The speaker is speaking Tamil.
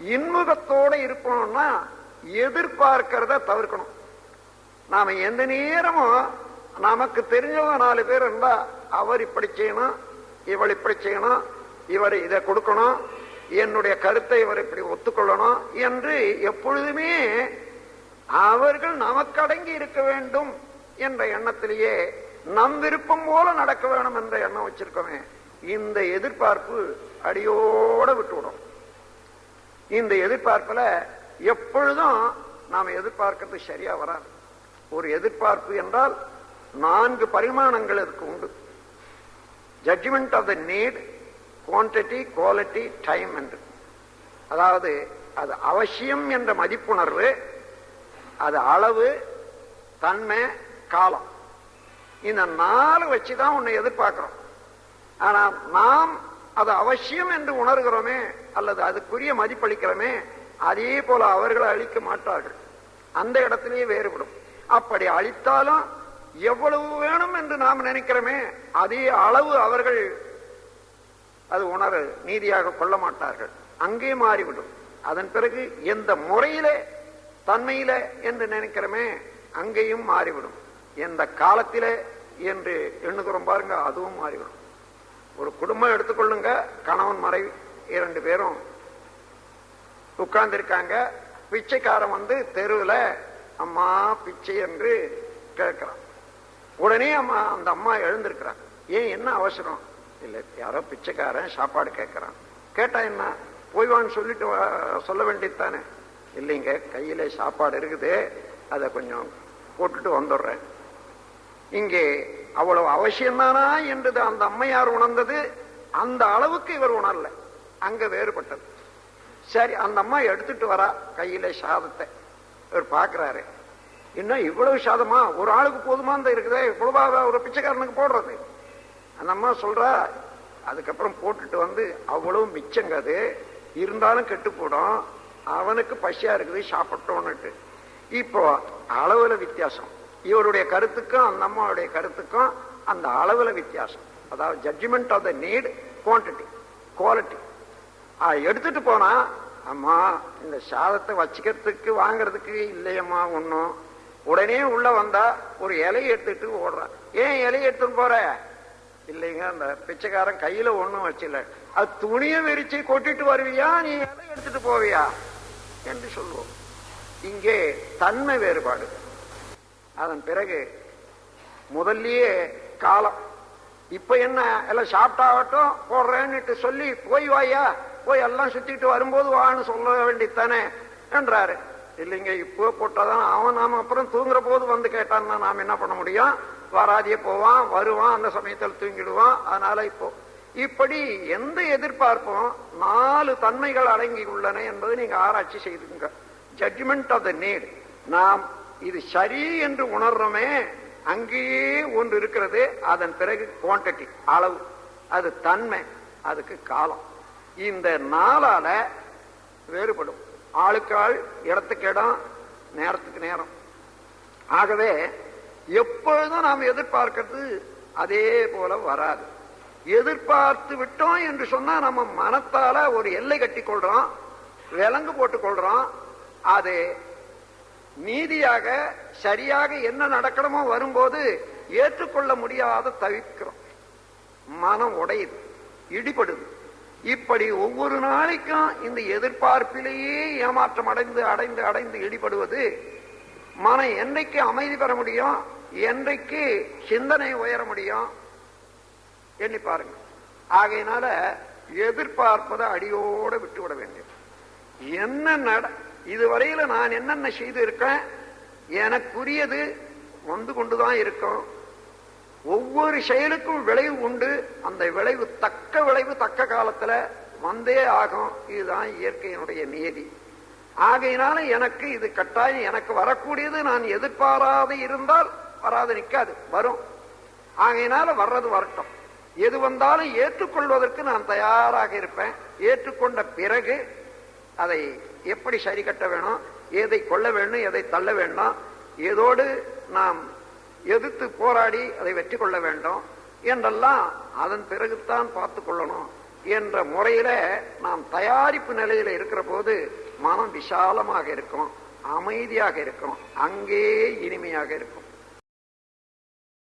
இன்முகத்தோட இருக்கணும்னா எதிர்பார்க்கிறத தவிர்க்கணும். நாம எந்த நேரமும் நமக்கு தெரிஞ்சவங்க நாலு பேர் இருந்தா அவர் இப்படி செய்யணும் இவள் இப்படி செய்யணும் இவர் இதை கொடுக்கணும் என்னுடைய கருத்தை இவர் இப்படி ஒத்துக்கொள்ளணும் என்று எப்பொழுதுமே அவர்கள் நமக்கடங்கி இருக்க வேண்டும் என்ற எண்ணத்திலேயே நம் விருப்பம் போல நடக்க வேணும் என்ற எண்ணம் வச்சிருக்கோமே. இந்த எதிர்பார்ப்பு அடியோட விட்டுவிடும். இந்த எதிர்பார்ப்புல எப்பொழுதும் நாம் எதிர்பார்க்கிறது சரியா வராது. ஒரு எதிர்பார்ப்பு என்றால் நான்கு பரிமாணங்கள் அதுக்கு உண்டு. Judgement of the need quantity quality time என்று. அதாவது அது அவசியம் என்ற மதிப்புணர்வு அது அளவு தன்மை காலம். இந்த நாலு வச்சுதான் உன்னை எதிர்பார்க்கிறோம். ஆனா நாம் அது அவசியம் என்று உணர்கிறோமே அல்லது அதுக்குரிய மதிப்பளிக்கிறோமே அதே போல அவர்களை அழிக்க மாட்டார்கள். அந்த இடத்திலேயே வேறுபடும். அப்படி அழித்தாலும் எவ்வளவு வேணும் என்று நாம் நினைக்கிறோமே அதே அளவு அவர்கள் அது உணர நீதியாக கொள்ள மாட்டார்கள். அங்கே மாறிவிடும். அதன் பிறகு எந்த முறையில தன்மையில என்று நினைக்கிறோமே அங்கேயும் மாறிவிடும். எந்த காலத்திலே என்று எண்ணுகிறோம் பாருங்க அதுவும் மாறிவிடும். ஒரு குடும்பம் எடுத்துக்கொள்ளுங்க. கணவன் மறை இரண்டு பேரும் உட்கார்ந்திருக்காங்க. பிச்சைக்காரன் வந்து தெருவில் அம்மா பிச்சை என்று கேட்கிறான். உடனே அம்மா அந்த அம்மா எழுந்திருக்கிறான். ஏன் என்ன அவசரம்? இல்லை யாரோ பிச்சைக்காரன் சாப்பாடு கேட்கிறான். கேட்டா என்ன? போய்வான்னு சொல்லிட்டு சொல்ல வேண்டியது இல்லைங்க கையில சாப்பாடு இருக்குது. அதை கொஞ்சம் போட்டுட்டு வந்துடுறேன். இங்கே அவ்வளவு அவசியம்தானா என்று அந்த அம்மையார் உணர்ந்தது. அந்த அளவுக்கு இவர் உணரல. அங்க வேறுபட்டது. சரி அந்த அம்மா எடுத்துட்டு வரா கையில சாதத்தை. இவர் பாக்குறாரு. இன்னும் இவ்வளவு சாதமா? ஒரு ஆளுக்கு போதுமா இந்த இருக்குதே? இவ்வளவா ஒரு பிச்சைக்காரனுக்கு போடுறது? அந்த அம்மா சொல்றா அதுக்கப்புறம் போட்டுட்டு வந்து அவ்வளவு மிச்சங்க அது. இருந்தாலும் கெட்டு போடும். அவனுக்கு பசியா இருக்குது சாப்பிட்டோன்னுட்டு. இப்போ அளவுல வித்தியாசம். இவருடைய கருத்துக்கும் அந்த அம்மாவுடைய கருத்துக்கும் அந்த அளவுல வித்தியாசம். அதாவது judgement of the need quantity quality எடுத்துட்டு போனா அம்மா இந்த சாதத்தை வச்சுக்கிறதுக்கு வாங்குறதுக்கு இல்லையம்மா ஒன்றும் உடனே உள்ள வந்தா ஒரு இலையை எடுத்துட்டு ஓடுறான் ஏன் இலையை எடுத்துட்டு போற? இல்லைங்க அந்த பிச்சைக்காரன் கையில ஒன்றும் வச்சில்ல அது துணியை விரிச்சு கொட்டிட்டு வருவியா? நீ இலை எடுத்துட்டு போவியா? என்று சொல்லுவோம் இங்கே தன்மை வேறுபாடு. அதன் பிறகு முதல்லயே காலம். இப்ப என்ன எல்லாம் சாப்பிட்டாகட்டும் போடுறேன்னுட்டு சொல்லி போய் வாயா போய் எல்லாம் சுத்திட்டு வரும்போது வான்னு சொல்ல வேண்டித்தானே? என்றாரு. இல்லைங்க இப்போ போட்டாதான் அவன் நாம அப்புறம் தூங்குற போது வந்து கேட்டான்னா நாம் என்ன பண்ண முடியும்? வராதியே போவான் வருவான் அந்த சமயத்தில் தூங்கிடுவான். அதனால இப்போ இப்படி எந்த எதிர்பார்ப்பும் நாலு தன்மைகள் அடங்கி உள்ளன என்பதை நீங்க ஆராய்ச்சி செய்துங்க ஜட்ஜ்மெண்ட் ஆஃப் த நீட் நாம் இது சரி என்று உணர்றோமே அங்கேயே ஒன்று இருக்கிறது அதன் பிறகு குவான்டிட்டி அளவு. அது தன்மை அதுக்கு காலம். இந்த நாளால வேறுபடும். ஆளுக்கு ஆள் இடத்துக்கு இடம் நேரத்துக்கு நேரம். ஆகவே எப்பொழுதும் நாம் எதிர்பார்க்கிறது அதே போல வராது. எதிர்பார்த்து விட்டோம் என்று சொன்னா நம்ம மனத்தால ஒரு எல்லை கட்டி கொள்றோம் விலங்கு போட்டுக் கொள்றோம் அது நீதியாக சரியாக என்ன நடக்கணுமோ வரும்போது ஏற்றுக்கொள்ள முடியாத தவிர்க்கிறோம் மனம் உடையுது இடிபடுது. இப்படி ஒவ்வொரு நாளைக்கும் இந்த எதிர்பார்ப்பிலேயே ஏமாற்றம் அடைந்து அடைந்து அடைந்து இடிபடுவது மனம் என்றைக்கு அமைதி பெற முடியும் என்றைக்கு சிந்தனை உயர முடியும் எண்ணி பாருங்க. ஆகையினால எதிர்பார்ப்பதை அடியோட விட்டுவிட வேண்டும் என்ன நட இதுவரையில நான் என்னென்ன செய்து இருக்கேன் எனக்குரியது வந்து கொண்டுதான் இருக்கும். ஒவ்வொரு செயலுக்கும் விளைவு உண்டு. அந்த விளைவு தக்க விளைவு தக்க காலத்துல வந்தே ஆகும். இதுதான் இயற்கையினுடைய நியதி ஆகையினால எனக்கு இது கட்டாயம் எனக்கு வரக்கூடியது நான் எதிர்பாராது இருந்தால் வராது நிற்காது வரும். ஆகையினால வர்றது வரட்டும். எது வந்தாலும் ஏற்றுக்கொள்வதற்கு நான் தயாராக இருப்பேன். ஏற்றுக்கொண்ட பிறகு அதை எப்படி சரி கட்ட வேணும் எதை கொள்ள வேண்டும் எதை தள்ள வேண்டும் ஏதோடு நாம் எதிர்த்து போராடி அதை வெற்றி கொள்ள வேண்டும் என்றெல்லாம் அதன் பிறகுத்தான் பார்த்து கொள்ளணும் என்ற முறையில நாம் தயாரிப்பு நிலையில இருக்கிற போது மனம் விசாலமாக இருக்கும் அமைதியாக இருக்கும் அங்கே இனிமையாக இருக்கும்.